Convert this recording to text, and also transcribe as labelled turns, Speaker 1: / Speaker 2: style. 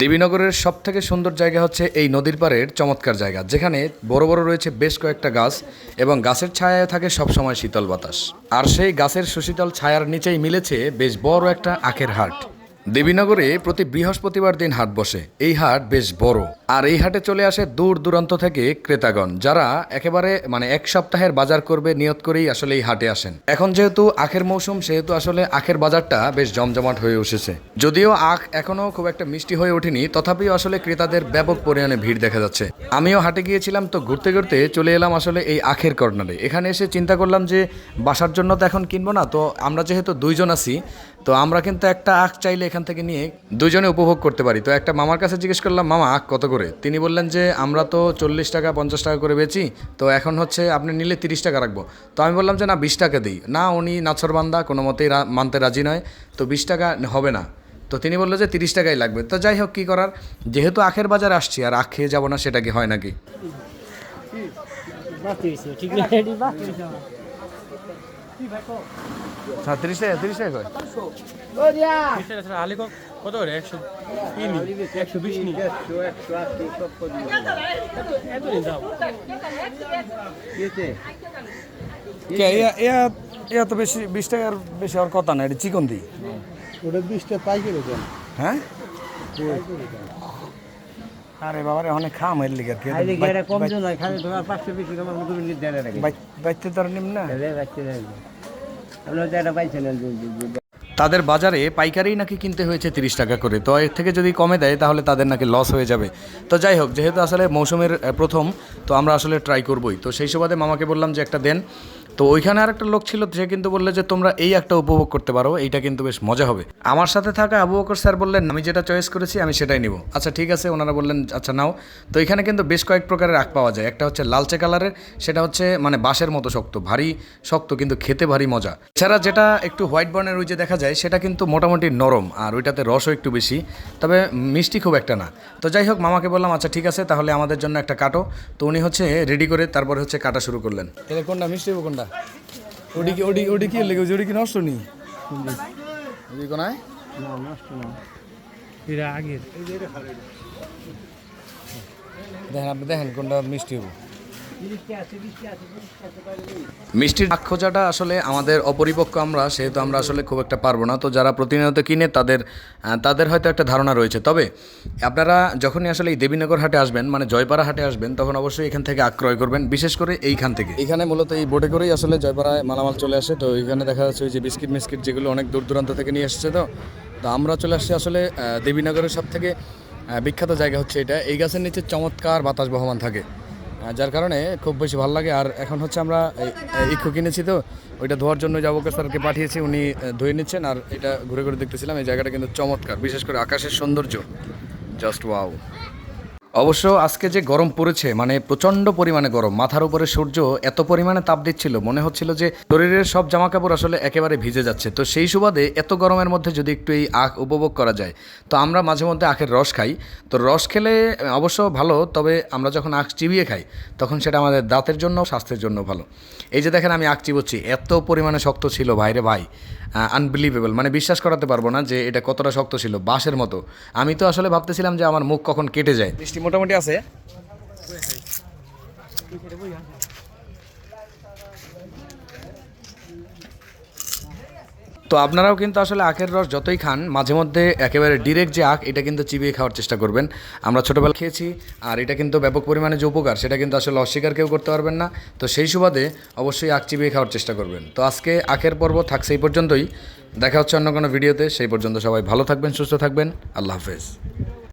Speaker 1: দেবীনগরের সব থেকে সুন্দর জায়গা হচ্ছে এই নদীর পাড়ের চমৎকার জায়গা, যেখানে বড় বড় রয়েছে বেশ কয়েকটা গাছ এবং গাছের ছায়ায় থাকে সবসময় শীতল বাতাস। আর সেই গাছের সুশীতল ছায়ার নিচেই মিলেছে বেশ বড় একটা আখের হাট। দেবীনগরে প্রতি বৃহস্পতিবার দিন হাট বসে। এই হাট বেশ বড়। আর এই হাটে চলে আসে দূর দূরান্ত থেকে ক্রেতাগণ, যারা একেবারে মানে এক সপ্তাহের বাজার করবে নিয়ত করেই আসলে এই হাটে আসেন। এখন যেহেতু আখের মৌসুম, সেহেতু আসলে আখের বাজারটা বেশ জমজমাট হয়ে উঠেছে। যদিও আখ এখনও খুব একটা মিষ্টি হয়ে ওঠেনি, তথাপিও আসলে ক্রেতাদের ব্যাপক পরিমাণে ভিড় দেখা যাচ্ছে। আমিও হাটে গিয়েছিলাম তো ঘুরতে ঘুরতে চলে এলাম আসলে এই আখের কর্নারে। এখানে এসে চিন্তা করলাম যে, বাসার জন্য তো এখন কিনবো না, তো আমরা যেহেতু দুইজন আছি, তো আমরা কিন্তু একটা আখ চাইলে এখান থেকে নিয়ে দুজনে উপভোগ করতে পারি। তো একটা মামার কাছে জিজ্ঞেস করলাম মামা আখ কত করে? তিনি বললেন যে আমরা তো চল্লিশ টাকা পঞ্চাশ টাকা করে বেচি। তো এখন হচ্ছে আপনি নিলে তিরিশ টাকা রাখব। তো আমি বললাম যে না বিশ টাকা দিই। না উনি নাছরবান্দা কোনো মতেই রা- মানতে রাজি নয়। তো বিশ টাকা হবে না। তো তিনি বলল যে তিরিশ টাকাই লাগবে। তো যাই হোক কী করার? যেহেতু আখের বাজার আসছি আর আখ খেয়ে যাব না সেটা কি হয় নাকি?
Speaker 2: বাতি হয়েছে ঠিক না এটি বাতি হয়েছে আমার।
Speaker 1: হ্যাঁ তিরিশ টাকা তিরিশ টাকা কয়
Speaker 2: আলি কত করে? একশো নি একশো বিশ নি। এত
Speaker 1: ইয়া তো বেশি বিশ টাকার বেশি আর কথা না এটা চিকন দিই।
Speaker 3: ওটা বিশটা পাইকারি দেন
Speaker 1: হ্যাঁ? আরে বাবারে অনেক খাম এর লিগার কি।
Speaker 3: আইলে গেরা কম জন হয় খালি তোমার পাঁচশো বিশ টাকা মতো মিনিট দেন রাখে
Speaker 1: বাইতে তার নিম না।
Speaker 3: রাখতে দেন আপনার যেটা পাইছেন
Speaker 1: তাদের বাজারে পাইকারি নাকি কিনতে হয়েছে তিরিশ টাকা করে। তো এর থেকে যদি কমে দেয় তাহলে তাদের নাকি লস হয়ে যাবে। তো যাই হোক যেহেতু আসলে মৌসুমের প্রথম তো আমরা আসলে ট্রাই করবই। তো সেই সুবাদে মামাকে বললাম যে একটা দেন। তো ওইখানে আর একটা লোক ছিল সে কিন্তু বললে যে তোমরা এই একটা উপভোগ করতে পারো, এইটা কিন্তু বেশ মজা হবে। আমার সাথে থাকা আবু বকর স্যার বললেন, আমি যেটা চয়েস করেছি আমি সেটাই নিব। আচ্ছা ঠিক আছে, ওনারা বললেন আচ্ছা নাও। তো এখানে কিন্তু বেশ কয়েক প্রকারের আখ পাওয়া যায়। একটা হচ্ছে লালচে কালারের, সেটা হচ্ছে মানে বাঁশের মতো শক্ত, ভারী শক্ত কিন্তু খেতে ভারী মজা। এছাড়া যেটা একটু হোয়াইট বর্ণের ওই যে দেখা যায়, সেটা কিন্তু মোটামুটি নরম আর ওইটাতে রসও একটু বেশি, তবে মিষ্টি খুব একটা না। তো যাই হোক, মামাকে বললাম আচ্ছা ঠিক আছে, তাহলে আমাদের জন্য একটা কাটো। তো উনি হচ্ছে রেডি করে তারপরে হচ্ছে কাটা শুরু করলেন। তাহলে কোনটা, মিষ্টি কোনটা? ওডি কি ওডি ওডি কি লেগে ওডি কি নষ্ট নি? ওডি কোনায়
Speaker 3: না নষ্ট না।
Speaker 2: এটা আগের।
Speaker 1: দেখেন আপনি দেখেন কোনটা মিষ্টি হব। মিষ্টির আখ খোঁজাটা আসলে আমাদের অপরিপক্ক আমরা, সেহেতু আমরা আসলে খুব একটা পারব না। তো যারা প্রতিনিয়ত কিনে, তাদের তাদের হয়তো একটা ধারণা রয়েছে। তবে আপনারা যখনই আসলে এই দেবীনগর হাটে আসবেন মানে জয়পাড়া হাটে আসবেন, তখন অবশ্যই এখান থেকে আক্রয় করবেন, বিশেষ করে এইখান থেকে। এখানে মূলত এই বোটে করেই আসলে জয়পাড়ায় মালামাল চলে আসে। তো এখানে দেখা যাচ্ছে ওই যে বিস্কিট মিস্কিট যেগুলো অনেক দূর দূরান্ত থেকে নিয়ে এসেছে তো। তো আমরা চলে আসছি আসলে দেবীনগরের সব থেকে বিখ্যাত জায়গা হচ্ছে এটা। এই গাছের নিচে চমৎকার বাতাস বহমান থাকে। যার কারণে খুব বেশি ভালো লাগে। আর এখন হচ্ছে আমরা ইক্ষু কিনেছি তো, ওইটা ধোয়ার জন্য যাবকে স্যারকে পাঠিয়েছি, উনি ধুয়ে নিচ্ছেন। আর এটা ঘুরে ঘুরে দেখতেছিলাম, এই জায়গাটা কিন্তু চমৎকার, বিশেষ করে আকাশের সৌন্দর্য। জাস্ট ওয়াও অবশ্য আজকে যে গরম পড়েছে মানে প্রচণ্ড পরিমাণে গরম, মাথার উপরে সূর্য এত পরিমাণে তাপ দিচ্ছিল, মনে হচ্ছিল যে শরীরের সব জামা কাপড় আসলে একেবারে ভিজে যাচ্ছে। তো সেই সুবাদে এত গরমের মধ্যে যদি একটু এই আখ উপভোগ করা যায়, তো আমরা মাঝে মধ্যে আখের রস খাই। তো রস খেলে অবশ্য ভালো, তবে আমরা যখন আখ চিবিয়ে খাই, তখন সেটা আমাদের দাঁতের জন্য, স্বাস্থ্যের জন্য ভালো। এই যে দেখেন আমি আখ চিবোচ্ছি, এত পরিমাণে শক্ত ছিল, ভাইরে ভাই আনবিলিভেবল মানে বিশ্বাস করাতে পারব না যে এটা কতটা শক্ত ছিল, বাঁশের মতো। আমি তো আসলে ভাবতেছিলাম যে আমার মুখ কখন কেটে যায়। মোটামুটি আছে। তো আপনারাও কিন্তু আসলে আখের রস যতই খান, মাঝে মধ্যে একেবারে ডিরেক্ট যে আখ, এটা কিন্তু চিবিয়ে খাওয়ার চেষ্টা করবেন। আমরা ছোটোবেলা খেয়েছি, আর এটা কিন্তু ব্যাপক পরিমাণে যে উপকার, সেটা কিন্তু আসলে অস্বীকার কেউ করতে পারবেন না। তো সেই সুবাদে অবশ্যই আখ চিবিয়ে খাওয়ার চেষ্টা করবেন। তো আজকে আখের পর্ব থাকছে এই পর্যন্তই। দেখা হচ্ছে অন্য কোনো ভিডিওতে সেই পর্যন্ত সবাই ভালো থাকবেন, সুস্থ থাকবেন। আল্লাহ হাফেজ।